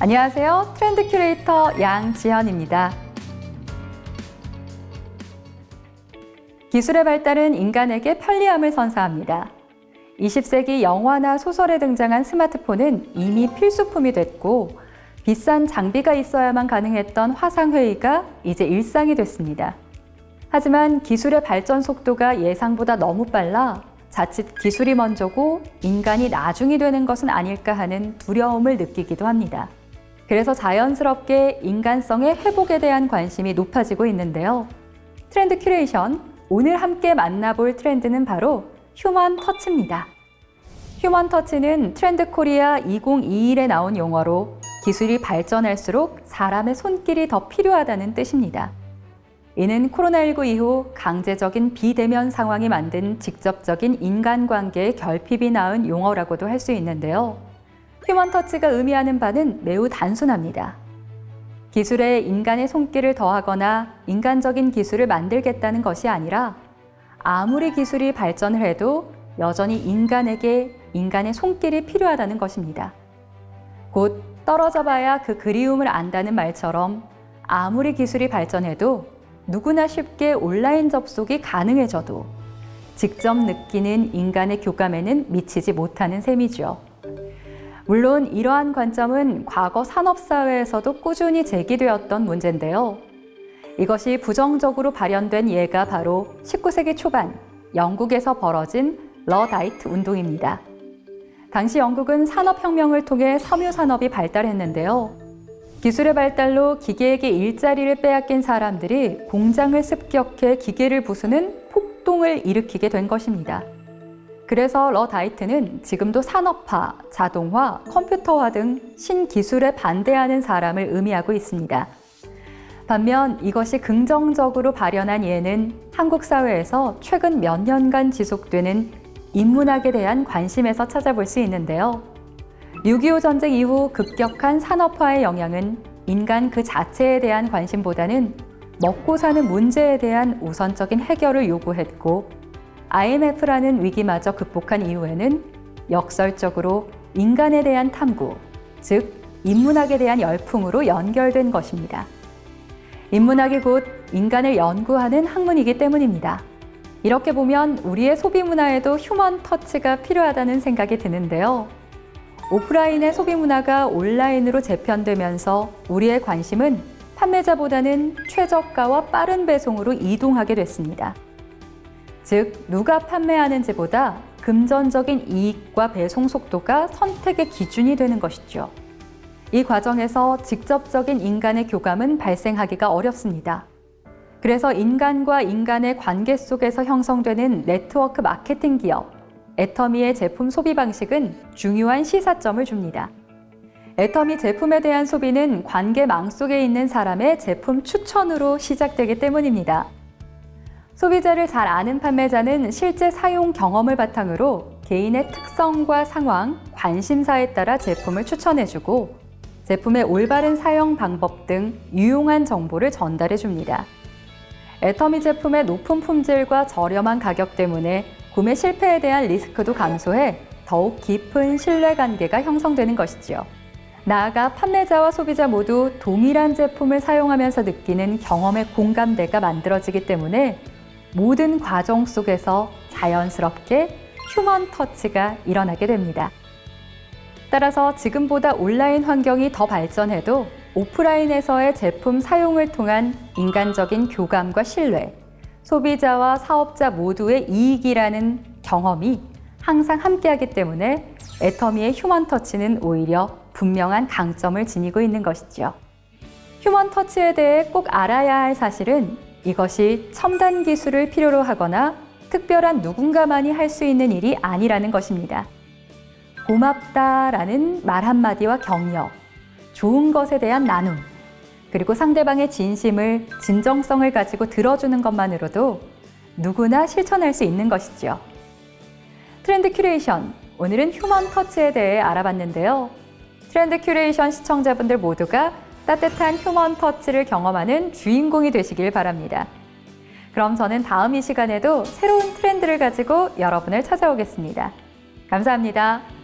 안녕하세요. 트렌드 큐레이터 양지현입니다. 기술의 발달은 인간에게 편리함을 선사합니다. 20세기 영화나 소설에 등장한 스마트폰은 이미 필수품이 됐고, 비싼 장비가 있어야만 가능했던 화상회의가 이제 일상이 됐습니다. 하지만 기술의 발전 속도가 예상보다 너무 빨라 자칫 기술이 먼저고 인간이 나중이 되는 것은 아닐까 하는 두려움을 느끼기도 합니다. 그래서 자연스럽게 인간성의 회복에 대한 관심이 높아지고 있는데요. 트렌드 큐레이션, 오늘 함께 만나볼 트렌드는 바로 휴먼 터치입니다. 휴먼 터치는 트렌드 코리아 2021에 나온 용어로 기술이 발전할수록 사람의 손길이 더 필요하다는 뜻입니다. 이는 코로나19 이후 강제적인 비대면 상황이 만든 직접적인 인간관계의 결핍이 낳은 용어라고도 할 수 있는데요. 휴먼 터치가 의미하는 바는 매우 단순합니다. 기술에 인간의 손길을 더하거나 인간적인 기술을 만들겠다는 것이 아니라 아무리 기술이 발전을 해도 여전히 인간에게 인간의 손길이 필요하다는 것입니다. 곧 떨어져 봐야 그 그리움을 안다는 말처럼 아무리 기술이 발전해도 누구나 쉽게 온라인 접속이 가능해져도 직접 느끼는 인간의 교감에는 미치지 못하는 셈이죠. 물론 이러한 관점은 과거 산업사회에서도 꾸준히 제기되었던 문제인데요. 이것이 부정적으로 발현된 예가 바로 19세기 초반 영국에서 벌어진 러다이트 운동입니다. 당시 영국은 산업혁명을 통해 섬유산업이 발달했는데요. 기술의 발달로 기계에게 일자리를 빼앗긴 사람들이 공장을 습격해 기계를 부수는 폭동을 일으키게 된 것입니다. 그래서 러 다이트는 지금도 산업화, 자동화, 컴퓨터화 등 신기술에 반대하는 사람을 의미하고 있습니다. 반면 이것이 긍정적으로 발현한 예는 한국 사회에서 최근 몇 년간 지속되는 인문학에 대한 관심에서 찾아볼 수 있는데요. 6.25 전쟁 이후 급격한 산업화의 영향은 인간 그 자체에 대한 관심보다는 먹고 사는 문제에 대한 우선적인 해결을 요구했고 IMF라는 위기마저 극복한 이후에는 역설적으로 인간에 대한 탐구, 즉 인문학에 대한 열풍으로 연결된 것입니다. 인문학이 곧 인간을 연구하는 학문이기 때문입니다. 이렇게 보면 우리의 소비 문화에도 휴먼 터치가 필요하다는 생각이 드는데요. 오프라인의 소비 문화가 온라인으로 재편되면서 우리의 관심은 판매자보다는 최저가와 빠른 배송으로 이동하게 됐습니다. 즉, 누가 판매하는지보다 금전적인 이익과 배송 속도가 선택의 기준이 되는 것이죠. 이 과정에서 직접적인 인간의 교감은 발생하기가 어렵습니다. 그래서 인간과 인간의 관계 속에서 형성되는 네트워크 마케팅 기업, 애터미의 제품 소비 방식은 중요한 시사점을 줍니다. 애터미 제품에 대한 소비는 관계망 속에 있는 사람의 제품 추천으로 시작되기 때문입니다. 소비자를 잘 아는 판매자는 실제 사용 경험을 바탕으로 개인의 특성과 상황, 관심사에 따라 제품을 추천해주고 제품의 올바른 사용 방법 등 유용한 정보를 전달해 줍니다. 애터미 제품의 높은 품질과 저렴한 가격 때문에 구매 실패에 대한 리스크도 감소해 더욱 깊은 신뢰관계가 형성되는 것이지요. 나아가 판매자와 소비자 모두 동일한 제품을 사용하면서 느끼는 경험의 공감대가 만들어지기 때문에 모든 과정 속에서 자연스럽게 휴먼 터치가 일어나게 됩니다. 따라서 지금보다 온라인 환경이 더 발전해도 오프라인에서의 제품 사용을 통한 인간적인 교감과 신뢰, 소비자와 사업자 모두의 이익이라는 경험이 항상 함께하기 때문에 애터미의 휴먼 터치는 오히려 분명한 강점을 지니고 있는 것이죠. 휴먼 터치에 대해 꼭 알아야 할 사실은 이것이 첨단 기술을 필요로 하거나 특별한 누군가만이 할 수 있는 일이 아니라는 것입니다. 고맙다 라는 말 한마디와 격려, 좋은 것에 대한 나눔, 그리고 상대방의 진심을, 진정성을 가지고 들어주는 것만으로도 누구나 실천할 수 있는 것이죠. 트렌드 큐레이션, 오늘은 휴먼 터치에 대해 알아봤는데요. 트렌드 큐레이션 시청자분들 모두가 따뜻한 휴먼 터치를 경험하는 주인공이 되시길 바랍니다. 그럼 저는 다음 이 시간에도 새로운 트렌드를 가지고 여러분을 찾아오겠습니다. 감사합니다.